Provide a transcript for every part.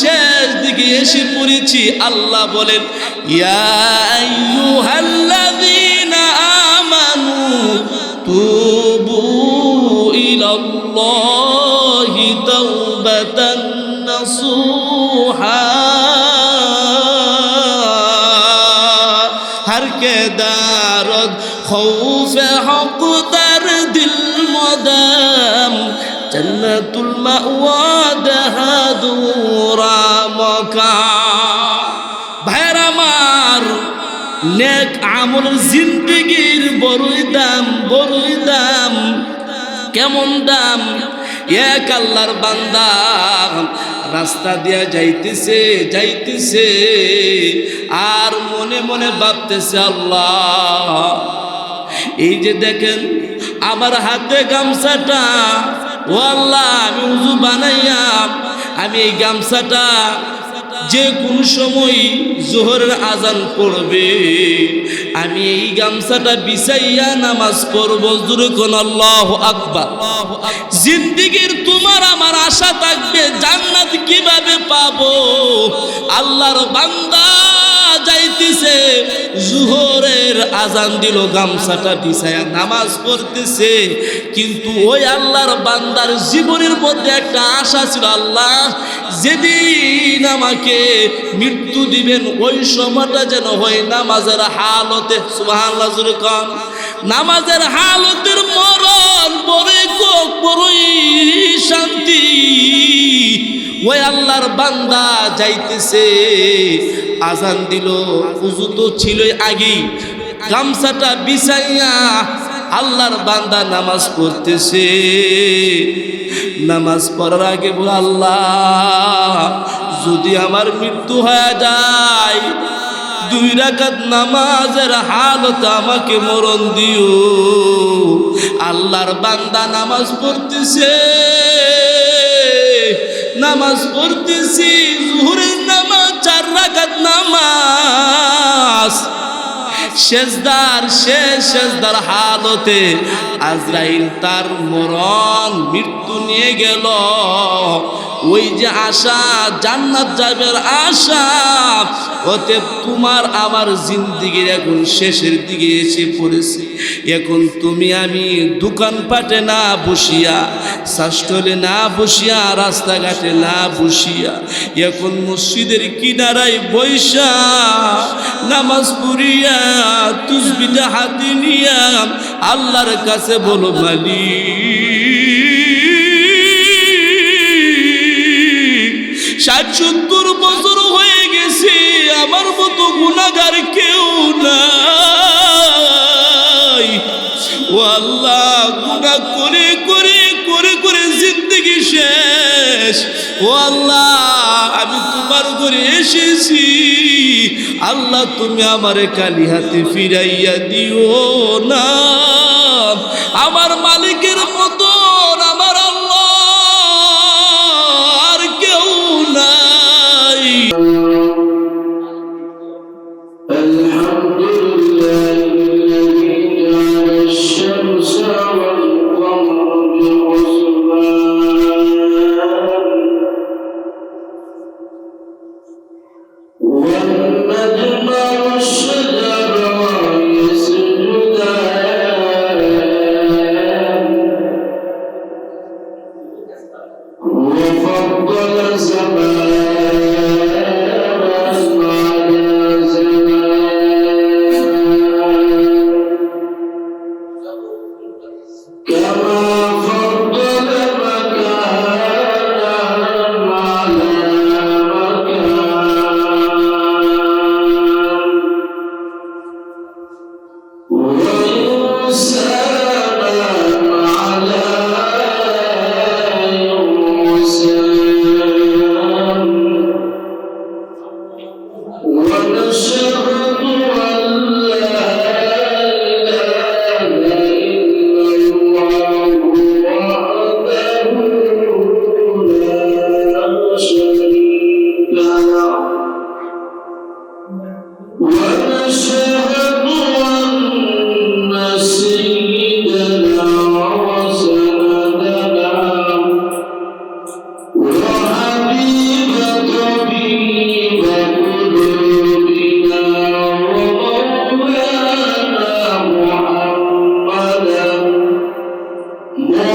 শেষ দিকে এসে পড়েছি। আল্লাহ বলেন ইয়া আমল জিন্দিগির বড়ই দাম বড়ই দাম, কেমন দাম? এক আল্লাহর বান্দা রাস্তা দিয়া যাইতেছে যাইতেছে, আর মনে মনে ভাবতেছে, আল্লাহ, এই যে দেখেন আমার হাতে গামছাটা, ও আল্লাহ, আমি উজু বানাইয়া, আমি এই গামছাটা যে কোন সময় জোহরের আজান পড়বে আমি এই গামছাটা বিছাইয়া নামাজ পড়ব। জুরে কোন আল্লাহ আকবার। জিন্দিগির তোমার আমার আশা থাকবে জান্নাত কীভাবে পাবো? আল্লাহর বান্দা যাইতেছে, জুহরের আজান দিল, গামছাটা বিছায়া নামাজ পড়তেছে। কিন্তু ওই আল্লাহর বান্দার জীবনের মধ্যে একটা আশা ছিল, আল্লাহ, যেদিন আমাকে মৃত্যু দিবেন, ওই সময়টা যেন হয় নামাজের হালতে, সুবহানাল্লাহ, জোরে নামাজের হালতের মরণ বড়ই কোক বড়ই শান্তি। ওই আল্লাহর বান্দা যাইতেছে, আজান দিল, উজু তো ছিলই আগেই, গামছাটা বিছাইয়া আল্লাহর বান্দা নামাজ পড়তেছে। নামাজ পড়ার আগে বল, আল্লাহ, যদি আমার মৃত্যু হয়ে যায়, দুই রাকাত নামাজের হালত আমাকে মরণ দিও। আল্লাহর বান্দা নামাজ পড়তেছে। নামাজ পড়তেছি, জুহুরের নামাজ, চার রাগাত নামাজ। শেষদার শেষ শেষদার হালতে আজরাইল তার মরণ, মৃত্যু নিয়ে গেল। ওই যে আশা, জান্নাত যাবের আশা ওতে তোমার আমার জিন্দিগির এখন শেষের দিকে এসে পড়েছে। এখন তুমি আমি দোকানপাটে না বসিয়া শাস্তলে না বসিয়া, রাস্তাঘাটে না বসিয়া, এখন মসজিদের কিনারায় বৈশা, নামাজ পড়িয়া তুসবিটা হাতে নিয়া, আল্লাহর কাছে বলো মালিক। ষাট সত্তর বছর হয়ে গেছে, আমার মতো গুণাগার কেউ নাই। ও আল্লাহ গুণা করে করে করে করে জিন্দগি শেষ। ও আল্লাহ, আমি তোমার ঘরে এসেছি। আল্লাহ, তুমি আমারে কালি হাতে ফিরাইয়া দিও না। আমার মালিকের الشمس Yeah.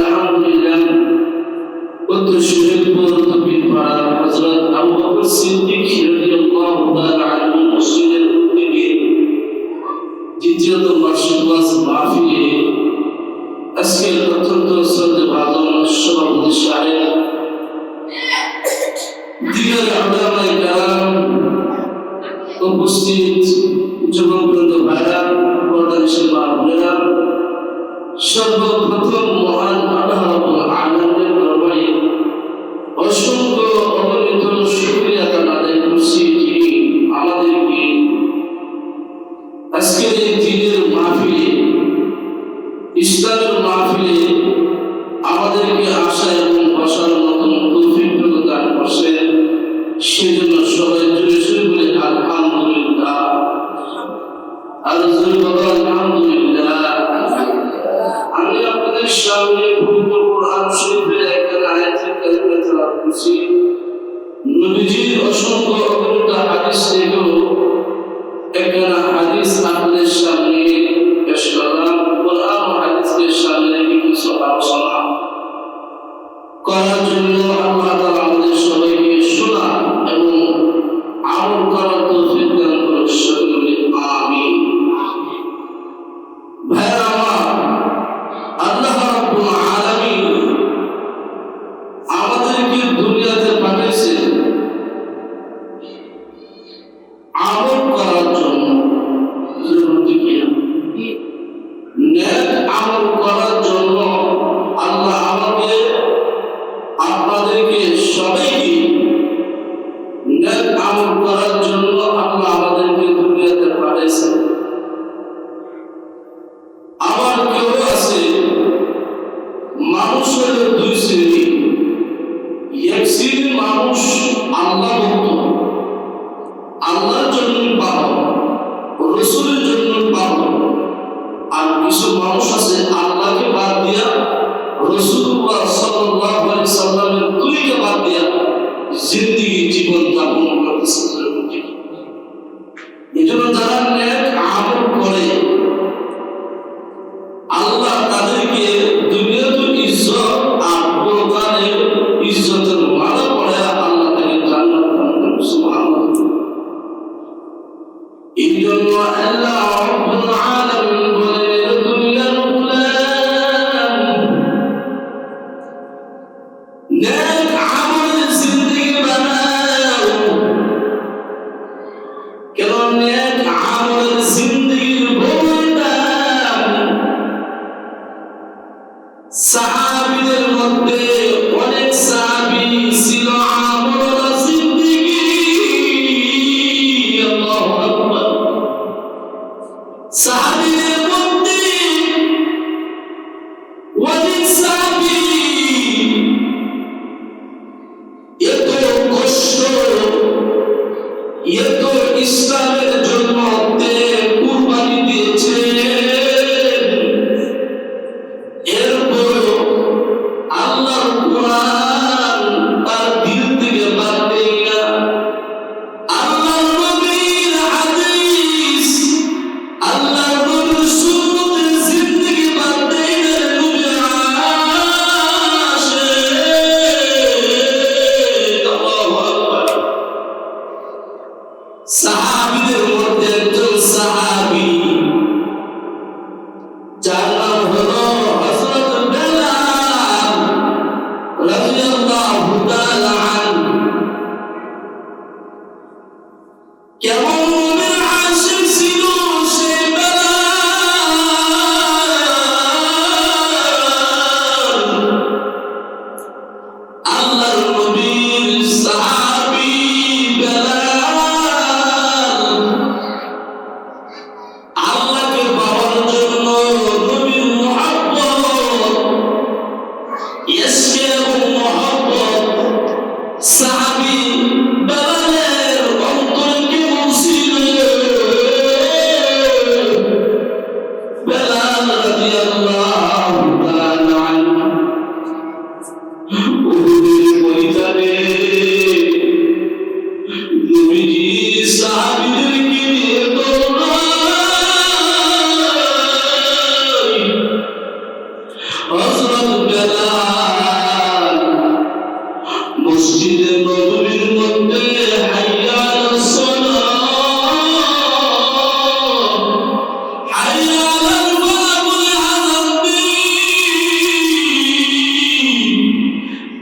আলহামদুলিল্লাহ কত সুযোগ পর্যন্ত বিন করার হজরত আবু বকর সিদ্দিক রাদিয়াল্লাহু তাআলা আনহু মসজিদের উদ্যোগে দ্বিতীয়ত বার্ষিক ভাইরা পর্দানিশীল মা বোনেরা সর্বপ্রথম মহান আল্লাহ আনন্দের দরবারে অসংখ্য অগণিত শুক্রিয়া তাদের খুশি যিনি আমাদেরকে। আজকের এই দিনের মাহফিলে ইসলামের মাহফিল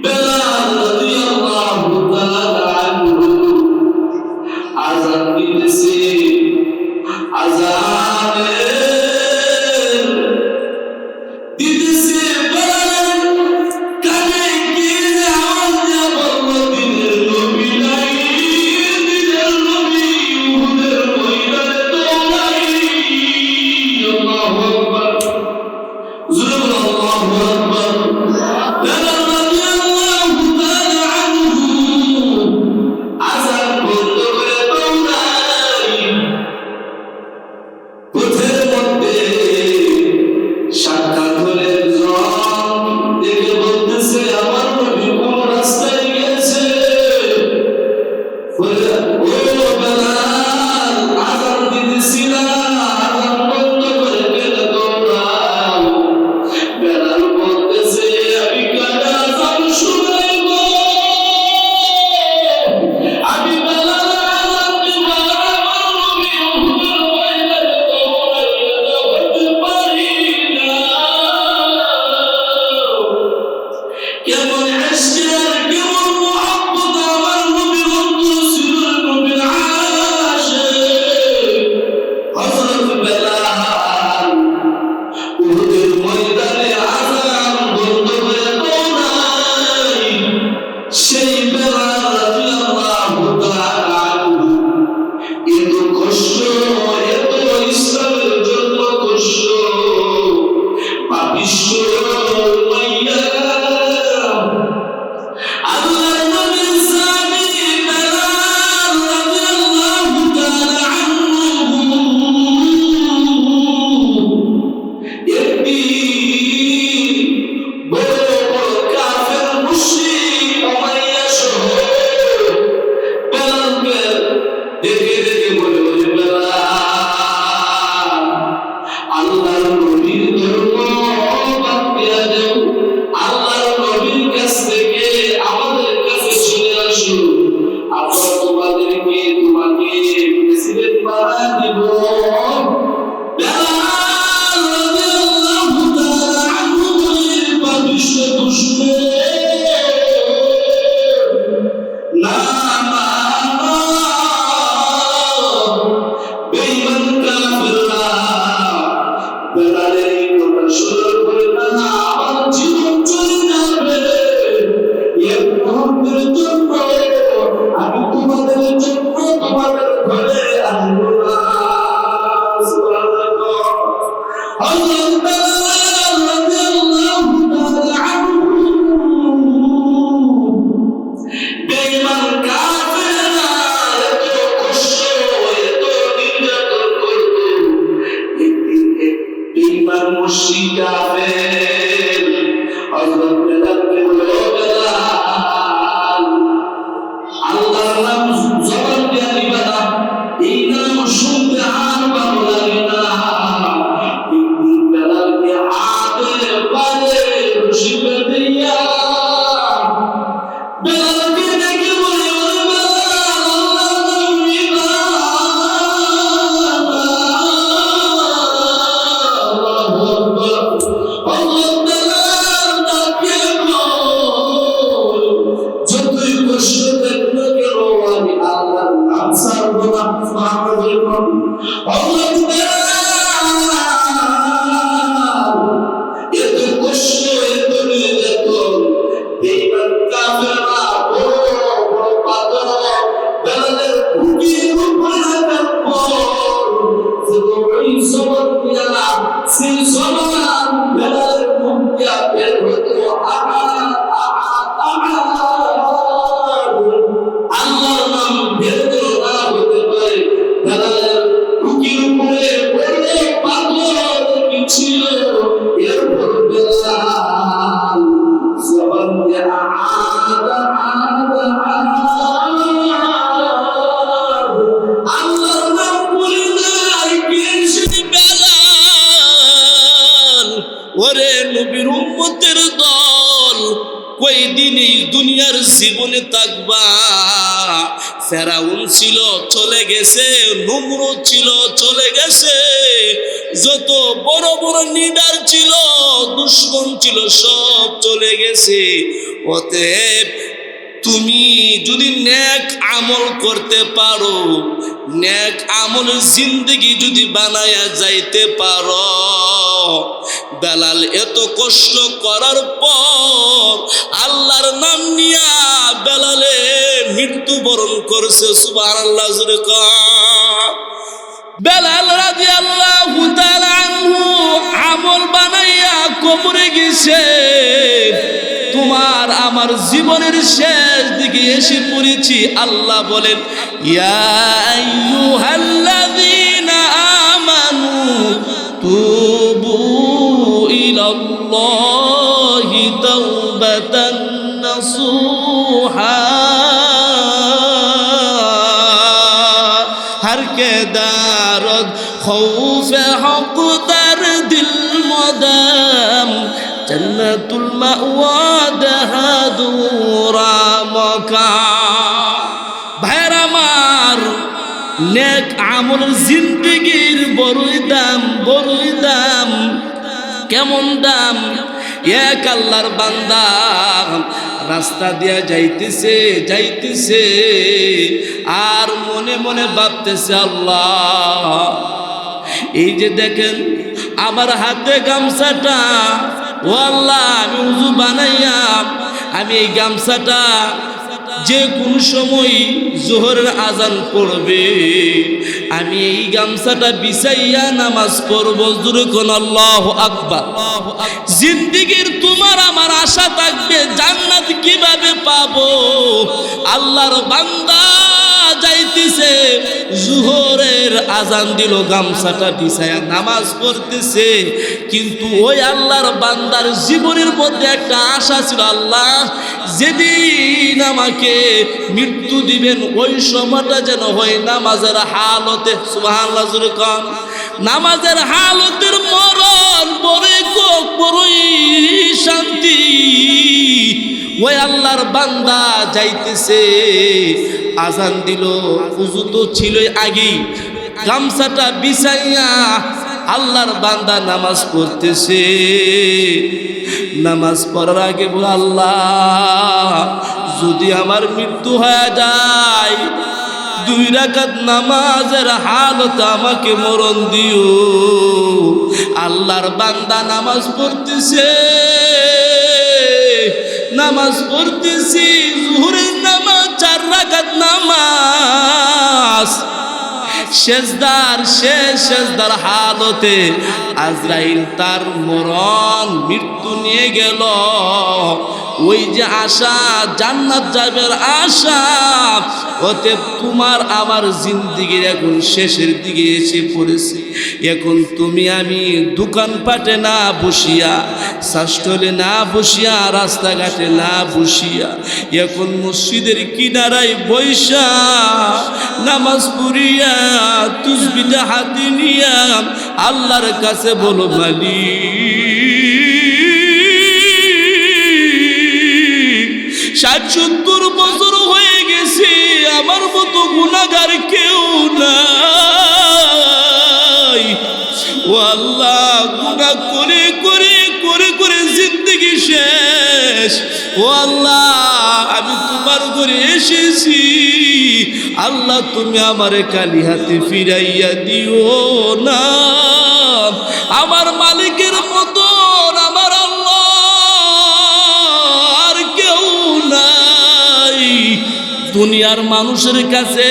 বেলাল রাদিয়াল্লাহু তাআলা বেঈমান কাফেররা ওরে নবীর উম্মতের দল। কই দিন এই দুনিয়ার জীবনে থাকবা। ফেরাউন ছিল, চলে গেছে নুমর ছিল, চলে গেছে। যত বড় বড় নিডার ছিল, দুশ্মন ছিল, সব চলে গেছে। অতএব তুমি যদি ন্যাক আমল করতে পারো ন্যাক আমল জিন্দগি যদি বানায়া যাইতে পারো, বেলাল এত কষ্ট করার পর আল্লাহর নাম নিয়া বেলালে মৃত্যুবরণ করছে সুবাহ আল্লাহ বেলাল রাজি আল্লাহ আমল বানাইয়া কবরে গেছে। আমার জীবনের শেষ দিকে এসে পড়েছি, আল্লাহ বলেন আমানু তুবু ইলাল্লাহি তাওবাতান নাসুহা। হর কে দারদ খৌফ হক দর দিল মদাম, জন্নতুল মাওয়া মকা ভাইরা আমার নেক আমল জিন্দিগির বড়ই দাম বড়ই দাম, কেমন দাম? এক আল্লাহর বান্দা রাস্তা দিয়া যাইতেছে যাইতেছে, আর মনে মনে ভাবতেছে, আল্লাহ, এই যে দেখেন আমার হাতে গামছাটা, ও আল্লাহ, আমি উজু বানাইয়া আমি এই গামছাটা যে কোন সময় জোহরের আজান পড়বে আমি এই গামছাটা বিছাইয়া নামাজ পড়ব। জুরে কোন আল্লাহ আকবার। জিন্দিগির তোমার আমার আশা থাকবে জান্নাত কীভাবে পাবো? আল্লাহর বান্দা যাইতেছে জুহরের আজান দিল গামছাটা বিছায়া নামাজ পড়তেছে। কিন্তু ওই আল্লাহর বান্দার জীবনের মধ্যে একটা আশা ছিল, আল্লাহ, যেদিন আমাকে মৃত্যু দিবেন, ওই সময়টা যেন হয় নামাজের হালতে, সুবহানাল্লাহ, জোরে নামাজের হালতের মরণ বড়ই কোক শান্তি। ওই আল্লাহর বান্দা যাইতেছে, আজান দিল, উজু তো ছিলই আগেই। গামছাটা বিছাইয়া আল্লাহর বান্দা নামাজ পড়তেছে। নামাজ পড়ার আগে বল, আল্লাহ, যদি আমার মৃত্যু হয়ে যায়, দুই রাকাত নামাজের হালত আমাকে মরণ দিও। আল্লাহর বান্দা নামাজ পড়তেছে। নামাজ পড়তেছি, জুহুরের নামাজ, চার রাকাত নামাজ। শেষদার শেষ শেষদার হালতে আজরাইল তার মরণ মৃত্যু নিয়ে গেল। ওই যে আশা, জান্নাত যাবের আশা ওতে তোমার আমার জিন্দিগির এখন শেষের দিকে এসে পড়েছে। এখন তুমি আমি দোকানপাটে না বসিয়া শাস্তলে না বসিয়া, রাস্তাঘাটে না বসিয়া, এখন মসজিদের কিনারায় বৈশা, নামাজ পড়িয়া তুসবিটা হাতে নিয়া, আল্লাহর কাছে বলো মালিক। ষাট সত্তর বছর হয়ে গেছে, আমার মতো গুণাগার কেউ আল্লাহ গুণা করে করে করে করে জিন্দগি শেষ। ও আল্লাহ, আমি তোমার ঘরে এসেছি। আল্লাহ, তুমি আমারে কালি হাতে ফিরাইয়া দিও না। দুনিয়ার মানুষের কাছে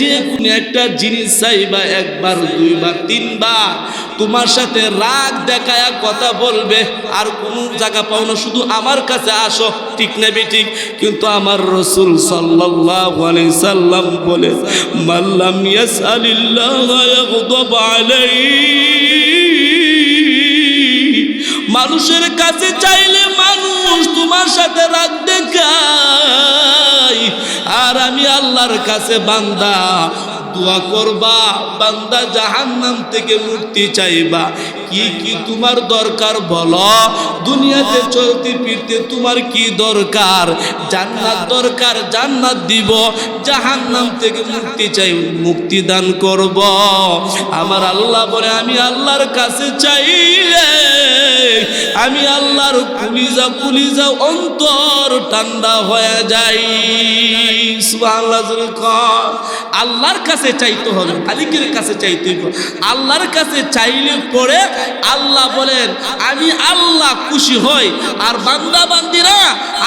যে কোনো একটা জিনিস চাইবা একবার, দুইবার, তিনবার, তোমার সাথে রাগ দেখায়া কথা বলবে, আর কোনো জায়গা পাও না, শুধু আমার কাছে আসো, ঠিক নেবে ঠিক? কিন্তু আমার রসুল সাল্লাল্লাহু সাল্লাম বলে মাল্লাম ইয়াসআলিল্লাহ ইয়াগদাব মানুষের কাছে চাইলে মানুষ তোমার সাথে রাগ দেখায় আর আমি আল্লাহর কাছে বান্দা, দোয়া করবা, বান্দা জাহান্নাম থেকে মুক্তি চাইবা। কি কি তোমার দরকার বলো? দুনিয়াতে চলতে ফিরতে তোমার কি দরকার? জান্নাত দরকার, জান্নাত দিব। জাহান্নাম থেকে মুক্তি চাই, মুক্তি দান করব। আমার আল্লাহ বলে, আমি আল্লাহর কাছে চাইলে, আমি আল্লাহর কুলিজা কুলিজা অন্তর ঠান্ডা হয়ে যাই। আল্লাহর কাছে চাইতে হবে, মালিকের কাছে চাইতে হবে। আল্লাহর কাছে চাইলে পরে আল্লাহ বলেন, আমি আল্লাহ খুশি হই, আর বান্দা বান্দিরা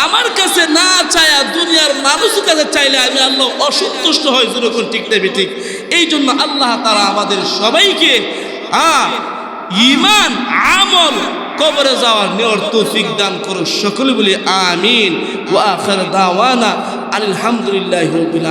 আমার কাছে না চায়া দুনিয়ার মানুষের কাছে চাইলে আমি আল্লাহ অসন্তুষ্ট হই। যেরকম ঠিক নেবে ঠিক এই জন্য আল্লাহ তারা আমাদের সবাইকে হ্যাঁ ইমান আমল, কবরে যাওয়ার নেওয়ার তৌফিক দান করো সকলে বলি, আমিন। ওয়া আখির দাওয়ানা আলহামদুলিল্লাহি রাব্বিল